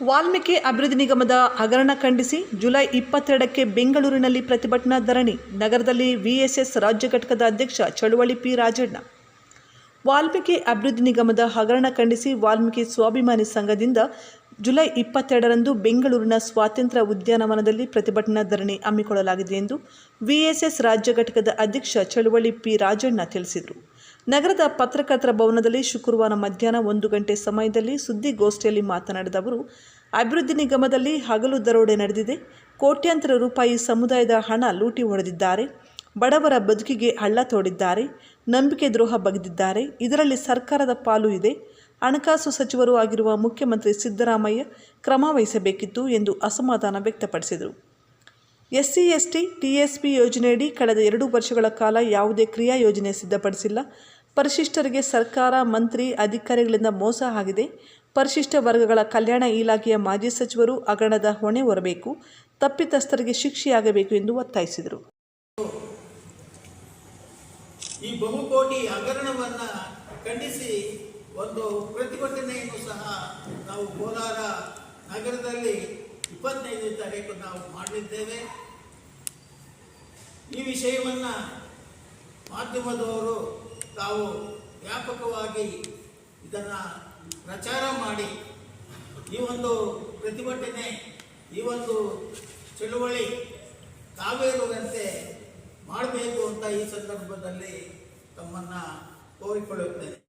ವಾಲ್ಮೀಕಿ ಅಭಿವೃದ್ಧಿ ನಿಗಮದ ಹಗರಣ ಖಂಡಿಸಿ ಜುಲೈ ಇಪ್ಪತ್ತೆರಡಕ್ಕೆ ಬೆಂಗಳೂರಿನಲ್ಲಿ ಪ್ರತಿಭಟನಾ ಧರಣಿ. ನಗರದಲ್ಲಿ ವಿಎಸ್ಎಸ್ ರಾಜ್ಯ ಘಟಕದ ಅಧ್ಯಕ್ಷ ಚಳುವಳಿ ಪಿ ರಾಜಣ್ಣ. ವಾಲ್ಮೀಕಿ ಅಭಿವೃದ್ಧಿ ನಿಗಮದ ಹಗರಣ ಖಂಡಿಸಿ ವಾಲ್ಮೀಕಿ ಸ್ವಾಭಿಮಾನಿ ಸಂಘದಿಂದ ಜುಲೈ ಇಪ್ಪತ್ತೆರಡರಂದು ಬೆಂಗಳೂರಿನ ಸ್ವಾತಂತ್ರ್ಯ ಉದ್ಯಾನವನದಲ್ಲಿ ಪ್ರತಿಭಟನಾ ಧರಣಿ ಹಮ್ಮಿಕೊಳ್ಳಲಾಗಿದೆ ಎಂದು ವಿಎಸ್ಎಸ್ ರಾಜ್ಯ ಘಟಕದ ಅಧ್ಯಕ್ಷ ಚಳುವಳಿ ಪಿ ರಾಜಣ್ಣ ತಿಳಿಸಿದರು. ನಗರದ ಪತ್ರಕರ್ತರ ಭವನದಲ್ಲಿ ಶುಕ್ರವಾರ ಮಧ್ಯಾಹ್ನ ಒಂದು ಗಂಟೆ ಸಮಯದಲ್ಲಿ ಸುದ್ದಿಗೋಷ್ಠಿಯಲ್ಲಿ ಮಾತನಾಡಿದ ಅವರು, ಅಭಿವೃದ್ಧಿ ನಿಗಮದಲ್ಲಿ ಹಗಲು ದರೋಡೆ ನಡೆದಿದೆ. ಕೋಟ್ಯಾಂತರ ರೂಪಾಯಿ ಸಮುದಾಯದ ಹಣ ಲೂಟಿ ಹೊಡೆದಿದ್ದಾರೆ. ಬಡವರ ಬದುಕಿಗೆ ಹಳ್ಳ ತೋಡಿದ್ದಾರೆ. ನಂಬಿಕೆ ದ್ರೋಹ ಬಗೆದಿದ್ದಾರೆ. ಇದರಲ್ಲಿ ಸರ್ಕಾರದ ಪಾಲು ಇದೆ. ಹಣಕಾಸು ಸಚಿವರು ಆಗಿರುವ ಮುಖ್ಯಮಂತ್ರಿ ಸಿದ್ದರಾಮಯ್ಯ ಕ್ರಮ ವಹಿಸಬೇಕಿತ್ತು ಎಂದು ಅಸಮಾಧಾನ ವ್ಯಕ್ತಪಡಿಸಿದರು. ಎಸ್ಸಿ, ಎಸ್ಟಿ, ಟಿಎಸ್ಪಿ ಯೋಜನೆಯಡಿ ಕಳೆದ ಎರಡು ವರ್ಷಗಳ ಕಾಲ ಯಾವುದೇ ಕ್ರಿಯಾ ಯೋಜನೆ ಸಿದ್ಧಪಡಿಸಿಲ್ಲ. ಪರಿಶಿಷ್ಟರಿಗೆ ಸರ್ಕಾರ, ಮಂತ್ರಿ, ಅಧಿಕಾರಿಗಳಿಂದ ಮೋಸ ಆಗಿದೆ. ಪರಿಶಿಷ್ಟ ವರ್ಗಗಳ ಕಲ್ಯಾಣ ಇಲಾಖೆಯ ಮಾಜಿ ಸಚಿವರು ಹಗರಣದ ಹೊಣೆ ಹೊರಬೇಕು, ತಪ್ಪಿತಸ್ಥರಿಗೆ ಶಿಕ್ಷೆಯಾಗಬೇಕು ಎಂದು ಒತ್ತಾಯಿಸಿದರು. ಈ ಬಹುಕೋಟಿ ಹಗರಣವನ್ನ ಖಂಡಿಸಿ ಒಂದು ಪ್ರತಿಭಟನೆಯನ್ನು ಸಹ ನಾವು ಕೋಲಾರ ನಗರದಲ್ಲಿ ಇಪ್ಪತ್ತೈದನೇ ತಾರೀಕು ನಾವು ಮಾಡಿದ್ದೇವೆ ಈ ವಿಷಯವನ್ನು ಮಾಧ್ಯಮದವರು ತಾವು ವ್ಯಾಪಕವಾಗಿ ಇದನ್ನ ಪ್ರಚಾರ ಮಾಡಿ ಈ ಒಂದು ಪ್ರತಿಭಟನೆ, ಈ ಒಂದು ಚಳುವಳಿ ತಾವೇರುವಂತೆ ಮಾಡಬೇಕು ಅಂತ ಈ ಸಂದರ್ಭದಲ್ಲಿ ತಮ್ಮನ್ನ ಕೋರಿಕೊಳ್ಳುತ್ತೇನೆ.